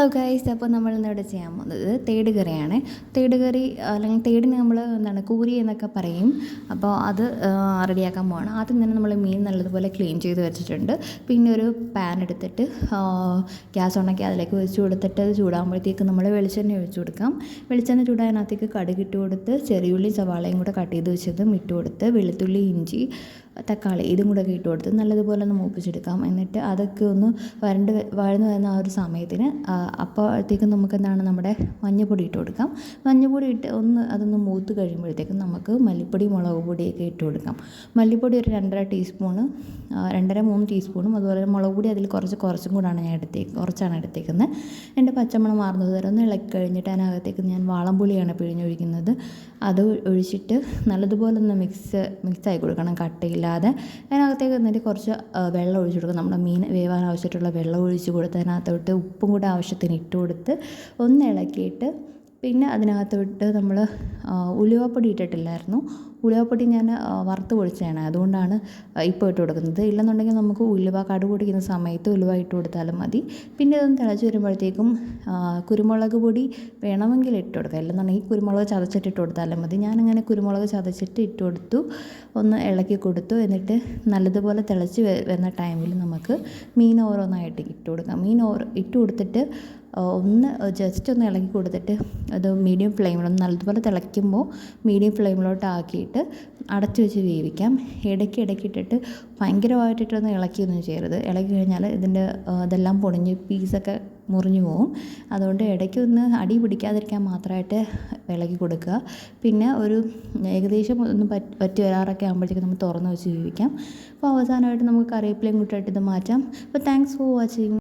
Hello guys അപ്പോൾ നമ്മൾ ഇന്നിവിടെ ചെയ്യാൻ പോകുന്നത് തേട് കറിയാണ് തേട് കറി അല്ലെങ്കിൽ തേടിന് നമ്മൾ എന്താണ് കൂരി എന്നൊക്കെ പറയും. അപ്പോൾ അത് റെഡിയാക്കാൻ പോവാണ്. ആദ്യം തന്നെ നമ്മൾ മീൻ നല്ലതുപോലെ ക്ലീൻ ചെയ്ത് വെച്ചിട്ടുണ്ട്. പിന്നെ ഒരു പാൻ എടുത്തിട്ട് ഗ്യാസ് ഉണക്കി അതിലേക്ക് വെച്ച് കൊടുത്തിട്ട് അത് ചൂടാകുമ്പോഴത്തേക്ക് നമ്മൾ വെളിച്ചെണ്ണ ഒഴിച്ചു കൊടുക്കാം. വെളിച്ചെണ്ണ ചൂടായതിനകത്തേക്ക് കടുകിട്ട് കൊടുത്ത് ചെറിയുള്ളി സവാളയും കൂടെ കട്ട് ചെയ്ത് വെച്ചതും ഇട്ട് കൊടുത്ത് വെളുത്തുള്ളി ഇഞ്ചി തക്കാളി ഇതും കൂടെ ഒക്കെ ഇട്ട് കൊടുത്ത് നല്ലതുപോലെ ഒന്ന് മൂപ്പിച്ചെടുക്കാം. എന്നിട്ട് അതൊക്കെ ഒന്ന് വരണ്ട് വഴന്ന് വരുന്ന ആ ഒരു സമയത്തിന് അപ്പോഴത്തേക്കും നമുക്ക് എന്താണ് നമ്മുടെ മഞ്ഞൾപ്പൊടി ഇട്ട് കൊടുക്കാം. മഞ്ഞൾപ്പൊടി ഇട്ട് ഒന്ന് അതൊന്ന് മൂത്ത് കഴിയുമ്പോഴത്തേക്കും നമുക്ക് മല്ലിപ്പൊടി മുളക് പൊടിയൊക്കെ ഇട്ട് കൊടുക്കാം. മല്ലിപ്പൊടി ഒരു രണ്ടര ടീസ്പൂണ് രണ്ടര മൂന്ന് ടീസ്പൂണും അതുപോലെ മുളക് പൊടി അതിൽ കുറച്ച് കുറച്ചും കൂടാണ് ഞാൻ എടുത്തേക്ക് കുറച്ചാണ് എടുത്തേക്കുന്നത്. എന്റെ പച്ചമണം മാറുന്നത് വരെ ഒന്ന് ഇളക്കി കഴിഞ്ഞിട്ട് അതിനകത്തേക്ക് ഞാൻ വാളംപുളിയാണ് പിഴിഞ്ഞൊഴിക്കുന്നത്. അത് ഒഴിച്ചിട്ട് നല്ലതുപോലെ ഒന്ന് മിക്സ് മിക്സ് ആയി കൊടുക്കണം കട്ടയില്ലാതെ അതിനകത്തേക്ക് എന്നിട്ട് കുറച്ച് വെള്ളം ഒഴിച്ച് കൊടുക്കുക നമ്മുടെ മീൻ വേവാൻ ആവശ്യമായിട്ടുള്ള വെള്ളം ഒഴിച്ച് കൊടുത്ത് അതിനകത്തോട്ട് ഉപ്പും കൂടെ ആവശ്യത്തിന് ഇട്ട് കൊടുത്ത് ഒന്ന് ഇളക്കിയിട്ട് പിന്നെ അതിനകത്തോട്ട് നമ്മൾ ഉലുവപ്പൊടി ഇട്ടിട്ടില്ലായിരുന്നു. ഉലുവപ്പൊടി ഞാൻ വറുത്ത് പൊടിച്ചതാണ്. അതുകൊണ്ടാണ് ഇപ്പോൾ ഇട്ട് കൊടുക്കുന്നത്. ഇല്ലെന്നുണ്ടെങ്കിൽ നമുക്ക് ഉലുവ കടുക് പൊടിക്കുന്ന സമയത്ത് ഉലുവ ഇട്ട് കൊടുത്താലും മതി. പിന്നെ ഇതൊന്ന് തിളച്ച് വരുമ്പോഴത്തേക്കും കുരുമുളക് പൊടി വേണമെങ്കിൽ ഇട്ട് കൊടുക്കാം. ഇല്ലെന്നുണ്ടെങ്കിൽ കുരുമുളക് ചതച്ചിട്ട് ഇട്ട് കൊടുത്താലും മതി. ഞാനങ്ങനെ കുരുമുളക് ചതച്ചിട്ട് ഇട്ട് കൊടുത്തു. ഒന്ന് ഇളക്കി കൊടുത്തു. എന്നിട്ട് നല്ലതുപോലെ തിളച്ച് വരുന്ന ടൈമിൽ നമുക്ക് മീൻ ഓരോന്നായിട്ട് ഇട്ട് കൊടുക്കാം. മീൻ ഓർ ഇട്ട് കൊടുത്തിട്ട് ഒന്ന് ജസ്റ്റ് ഒന്ന് ഇളക്കി കൊടുത്തിട്ട് അത് മീഡിയം ഫ്ലെയിമിൽ ഒന്ന് നല്ലതുപോലെ തിളയ്ക്കുമ്പോൾ മീഡിയം ഫ്ലെയിമിലോട്ട് ആക്കിയിട്ട് അടച്ചു വെച്ച് വേവിക്കാം. ഇടയ്ക്ക് ഇടയ്ക്ക് ഇട്ടിട്ട് ഭയങ്കരമായിട്ടിട്ടൊന്നും ഇളക്കിയൊന്നും ചെയ്യരുത്. ഇളക്കി കഴിഞ്ഞാൽ ഇതിന്റെ ഇതെല്ലാം പൊടിഞ്ഞ് പീസൊക്കെ മുറിഞ്ഞു പോവും. അതുകൊണ്ട് ഇടയ്ക്ക് ഒന്ന് അടി പിടിക്കാതിരിക്കാൻ മാത്രമായിട്ട് ഇളക്കി കൊടുക്കുക. പിന്നെ ഒരു ഏകദേശം ഒന്ന് പറ്റി പറ്റി വരാറൊക്കെ ആകുമ്പോഴത്തേക്കും നമ്മൾ തുറന്ന് വെച്ച് വേവിക്കാം. അപ്പോൾ അവസാനമായിട്ട് നമുക്ക് കറിവേപ്പിലയും കൂട്ടിയിട്ട് ഇത് മാറ്റാം. അപ്പോൾ താങ്ക്സ് ഫോർ വാച്ചിങ്